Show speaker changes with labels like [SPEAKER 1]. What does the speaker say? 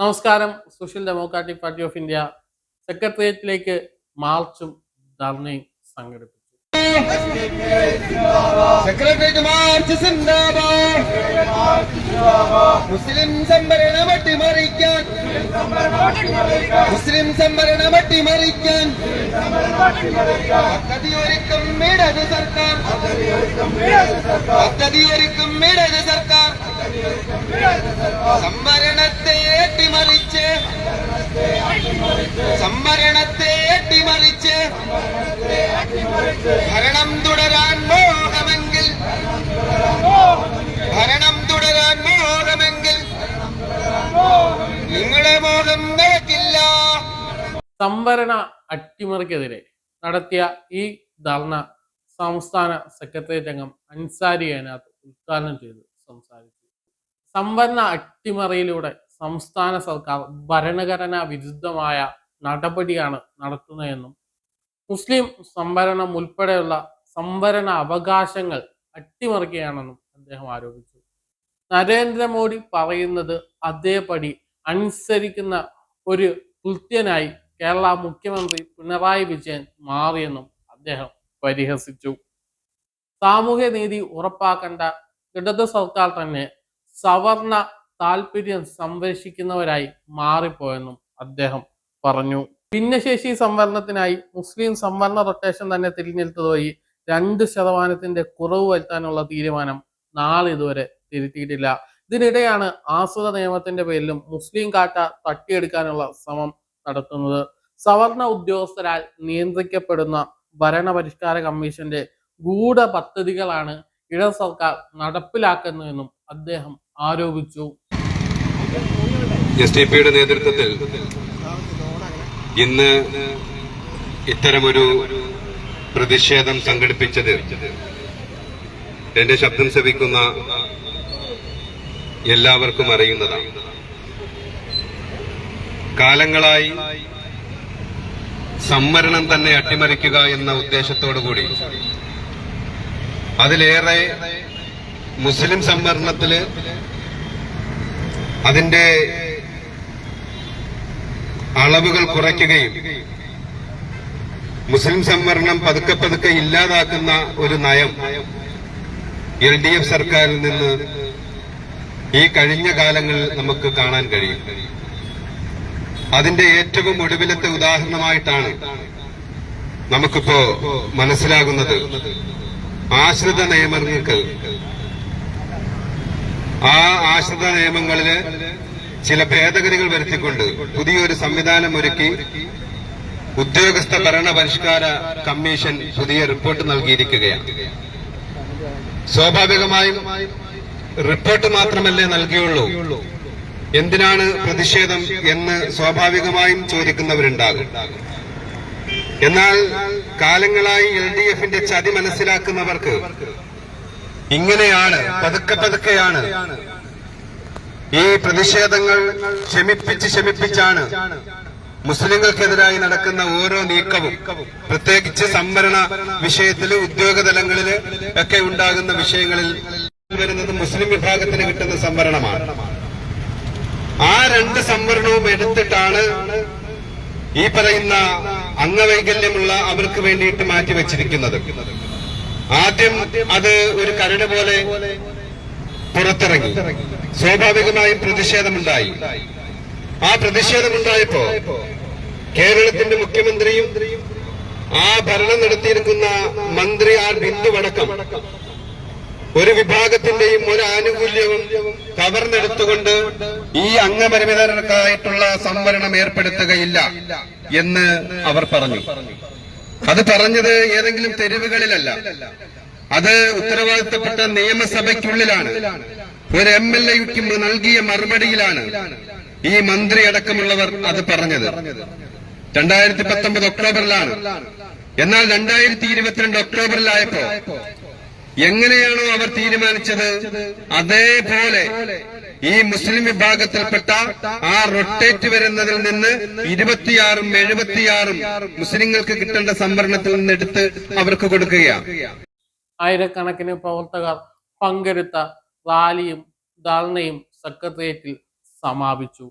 [SPEAKER 1] നമസ്കാരം. Social democratic party of India സെക്രട്ടേറിയറ്റിലേക്ക് മാർച്ചും ധർണയും സംഘടിപ്പിച്ചു.
[SPEAKER 2] മുസ്ലിം സംവരണം അട്ടിമറിക്കാൻ സംവരണത്തെ അട്ടിമറിച്ച്. സംവരണത്തെ അട്ടിമറിച്ച്. ഭരണം തുടരാൻ മോഹമെങ്കിൽ. ഭരണം തുടരാൻ മോഹമെങ്കിൽ. നിങ്ങളെ മോഹം നടക്കില്ല
[SPEAKER 1] സംവരണ അട്ടിമറിക്കെതിരെ നടത്തിയ ഈ ധർണ സംസ്ഥാന സെക്രട്ടേറിയറ്റ് അംഗം അൻസാരി അതിനകത്ത് ഉദ്ഘാടനം ചെയ്ത് സംസാരിച്ചു. സംവരണ അട്ടിമറിയിലൂടെ സംസ്ഥാന സർക്കാർ ഭരണഘടനാ വിരുദ്ധമായ നടപടിയാണ് നടത്തുന്നതെന്നും മുസ്ലിം സംവരണം ഉൾപ്പെടെയുള്ള സംവരണ അവകാശങ്ങൾ അട്ടിമറിക്കുകയാണെന്നും അദ്ദേഹം ആരോപിച്ചു. നരേന്ദ്രമോദി പറയുന്നത് അതേപടി അനുസരിക്കുന്ന ഒരു കൃത്യനായി കേരള മുഖ്യമന്ത്രി പിണറായി വിജയൻ മാറിയെന്നും അദ്ദേഹം പരിഹസിച്ചു. സാമൂഹ്യനീതി ഉറപ്പാക്കേണ്ട ഇടതു സർക്കാർ തന്നെ സവർണ താല്പര്യം സംരക്ഷിക്കുന്നവരായി മാറിപ്പോയെന്നും അദ്ദേഹം പറഞ്ഞു. ഭിന്നശേഷി സംവരണത്തിനായി മുസ്ലിം സംവരണ റൊട്ടേഷൻ തന്നെ തിരിഞ്ഞെടുത്തത് വഴി രണ്ട് ശതമാനത്തിന്റെ കുറവ് വരുത്താനുള്ള തീരുമാനം നാളെ ഇതുവരെ തിരുത്തിയിട്ടില്ല. ഇതിനിടെയാണ് ആശ്രിത നിയമത്തിന്റെ പേരിലും മുസ്ലിം കാട്ട തട്ടിയെടുക്കാനുള്ള ശ്രമം നടത്തുന്നത്. സവർണ ഉദ്യോഗസ്ഥരാൽ നിയന്ത്രിക്കപ്പെടുന്ന ഭരണപരിഷ്കാര കമ്മീഷന്റെ ഗൂഢ പദ്ധതികളാണ് ഇടത് സർക്കാർ നടപ്പിലാക്കുന്നതെന്നും അദ്ദേഹം ആരോപിച്ചു.
[SPEAKER 3] എസ് ഡി പിയുടെ നേതൃത്വത്തിൽ ഇന്ന് ഇത്തരമൊരു പ്രതിഷേധം സംഘടിപ്പിച്ചത് എന്റെ ശബ്ദം ശ്രവിക്കുന്ന എല്ലാവർക്കും അറിയുന്നതാണ്. കാലങ്ങളായി സംവരണം തന്നെ അട്ടിമറിക്കുക എന്ന ഉദ്ദേശത്തോടു കൂടി അതിലേറെ മുസ്ലിം സംവരണത്തിൽ അതിന്റെ അളവുകൾ കുറയ്ക്കുകയും മുസ്ലിം സംവരണം പതുക്കെ പതുക്കെ ഇല്ലാതാക്കുന്ന ഒരു നയം എൽ ഡി എഫ് സർക്കാരിൽ നിന്ന് ഈ കഴിഞ്ഞ കാലങ്ങളിൽ നമുക്ക് കാണാൻ കഴിയും. അതിന്റെ ഏറ്റവും ഒടുവിലത്തെ ഉദാഹരണമായിട്ടാണ് നമുക്കിപ്പോ മനസ്സിലാകുന്നത് ആശ്രിത നിയമങ്ങൾക്ക് ആ ആശ്രിത നിയമങ്ങളിൽ ചില ഭേദഗതികൾ വരുത്തിക്കൊണ്ട് പുതിയൊരു സംവിധാനം ഒരുക്കി ഉദ്യോഗസ്ഥ ഭരണ പരിഷ്കാര കമ്മീഷൻ പുതിയ റിപ്പോർട്ട് നൽകിയിരിക്കുകയാണ്. സ്വാഭാവികമായും റിപ്പോർട്ട് മാത്രമല്ലേ നൽകിയുള്ളൂ. എന്തിനാണ് പ്രതിഷേധം എന്ന് സ്വാഭാവികമായും ചോദിക്കുന്നവരുണ്ടാകും. എന്നാൽ കാലങ്ങളായി എൽ ഡി എഫിന്റെ ചതി മനസ്സിലാക്കുന്നവർക്ക് ഇങ്ങനെയാണ് പതുക്കെ പതുക്കെയാണ്. ഈ പ്രതിഷേധങ്ങൾ ക്ഷമിപ്പിച്ച് ക്ഷമിപ്പിച്ചാണ് മുസ്ലിങ്ങൾക്കെതിരായി നടക്കുന്ന ഓരോ നീക്കവും പ്രത്യേകിച്ച് സംവരണ വിഷയത്തിൽ ഉദ്യോഗതലങ്ങളിൽ ഒക്കെ ഉണ്ടാകുന്ന വിഷയങ്ങളിൽ വരുന്നത് മുസ്ലിം വിഭാഗത്തിന് കിട്ടുന്ന സംവരണമാണ്. ആ രണ്ട് സംവരണവും എടുത്തിട്ടാണ് ഈ പറയുന്ന അംഗവൈകല്യമുള്ള അവർക്ക് വേണ്ടിയിട്ട് മാറ്റിവെച്ചിരിക്കുന്നത്. ആദ്യം അത് ഒരു കരട് പോലെ പുറത്തിറങ്ങി. സ്വാഭാവികമായും പ്രതിഷേധമുണ്ടായി. ആ പ്രതിഷേധമുണ്ടായപ്പോ കേരളത്തിന്റെ മുഖ്യമന്ത്രിയും ആ ഭരണം നടത്തിയിരിക്കുന്ന മന്ത്രി ആർ ബിന്ദുവടക്കം ഒരു വിഭാഗത്തിന്റെയും ഒരു ആനുകൂല്യവും കവർന്നെടുത്തുകൊണ്ട് ഈ അംഗപരിമിതർക്കായിട്ടുള്ള സംവരണം ഏർപ്പെടുത്തുകയില്ല എന്ന് അവർ പറഞ്ഞു. അത് പറഞ്ഞത് ഏതെങ്കിലും തെരുവുകളിലല്ല. അത് ഉത്തരവാദിത്തപ്പെട്ട നിയമസഭയ്ക്കുള്ളിലാണ്. ഒരു എം എൽ എക്ക് നൽകിയ മറുപടിയിലാണ് ഈ മന്ത്രി അടക്കമുള്ളവർ അത് പറഞ്ഞത്. രണ്ടായിരത്തി പത്തൊമ്പത് ഒക്ടോബറിലാണ്. എന്നാൽ രണ്ടായിരത്തി ഇരുപത്തിരണ്ട് ഒക്ടോബറിലായപ്പോ എങ്ങനെയാണോ അവർ തീരുമാനിച്ചത്? അതേപോലെ ഈ മുസ്ലിം വിഭാഗത്തിൽപ്പെട്ട ആ റൊട്ടേറ്റ് വരുന്നതിൽ നിന്ന് ഇരുപത്തിയാറും എഴുപത്തിയാറും മുസ്ലിങ്ങൾക്ക് കിട്ടേണ്ട സംവരണത്തിൽ നിന്ന് എടുത്ത് അവർക്ക് കൊടുക്കുകയാണ്.
[SPEAKER 1] ആയിരക്കണക്കിന് പ്രവർത്തകർ പങ്കെടുത്ത റാലിയും ധർണയും സെക്രട്ടേറിയറ്റിൽ സമാപിച്ചു.